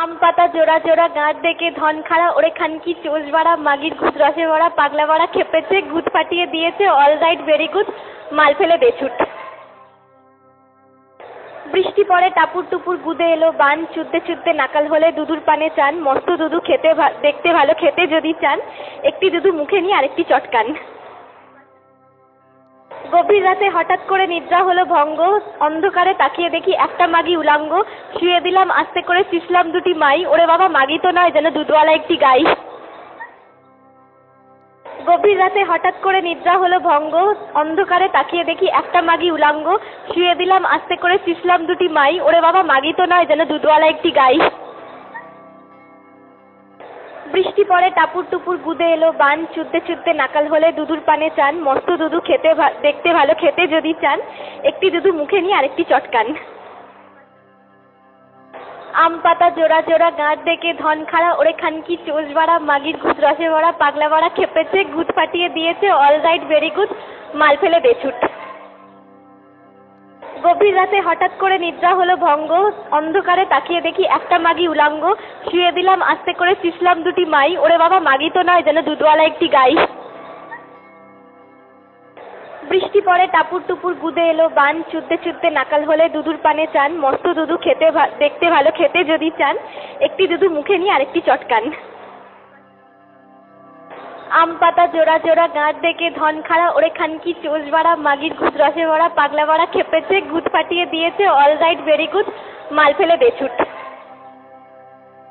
আম পাতা জোড়া জোড়া গাঁট দেখে ধন খাড়া, ওরে খানকি চোষ বাড়া, মাগির গুদ রসে ভরা, পাগলা বাড়া খেপেছে গুদ ফাটিয়ে দিয়েছে অল রাইট ভেরি গুড মাল ফেলে দেছুট বৃষ্টি পড়ে টাপুর টুপুর গুদে এলো বান, চুদতে চুদতে নাকাল হলে দুধুর পানে চান, মস্ত দুধু খেতে দেখতে ভালো খেতে যদি চান, একটি দুধু মুখে নিয়ে আরেকটি চটকান। গভীর রাতে হঠাৎ করে নিদ্রা হলো ভঙ্গ। অন্ধকারে তাকিয়ে দেখি একটা মাগি উলাঙ্গ। শুয়ে দিলাম, আস্তে করে চিসলাম দুটি মাই। ওরে বাবা, মাগি তো নয় যেন দুধওয়ালা একটি গাই। গভীর রাতে হঠাৎ করে নিদ্রা হলো ভঙ্গ। অন্ধকারে তাকিয়ে দেখি একটা মাগি উলাঙ্গ। শুয়ে দিলাম, আস্তে করে চিসলাম দুটি মাই। ওরে বাবা, মাগি তো নয় যেন দুধওয়ালা একটি গাই। বৃষ্টি পড়ে টাপুর টুপুর গুদে এলো, বান চুদতে চুদতে নাকাল হলে দুধুর পানে চান, মস্ত দুধু খেতে দেখতে ভালো খেতে যদি চান, একটি দুধু মুখে নিয়ে আরেকটি চটকান। আম পাতা জোড়া জোড়া, গাঁট দেখে ধন খাড়া, ওরে খানকি চোষ বাড়া, মাগির গুদ রসে ভরা, পাগলা বাড়া খেপেছে গুদ ফাটিয়ে দিয়েছে অল রাইট ভেরি গুড মাল ফেলে দেছুট গভীর রাতে হঠাৎ করে নিদ্রা হলো ভঙ্গ। অন্ধকারে তাকিয়ে দেখি একটা মাগি উলাঙ্গ। শুয়ে দিলাম, আস্তে করে চিসলাম দুটি মাই। ওরে বাবা, মাগি তো নয় যেন দুধওয়ালা একটি গাই। বৃষ্টি পরে টাপুর টুপুর গুদে এলো বান। চুদতে চুদতে নাকাল হলে দুধুর পানে চান। মস্ত দুধু খেতে দেখতে ভালো, খেতে যদি চান, একটি দুধু মুখে নিয়ে আরেকটি চটকান। আম পাতা জোড়া জোড়া গাঁট দেখে ধন খাড়া, ওরে খানকি চোষ বাড়া, মাগির গুদ রসে ভরা, পাগলা ভরা খেপেছে গুদ ফাটিয়ে দিয়েছে অল রাইট ভেরি গুড মাল ফেলে দেছুট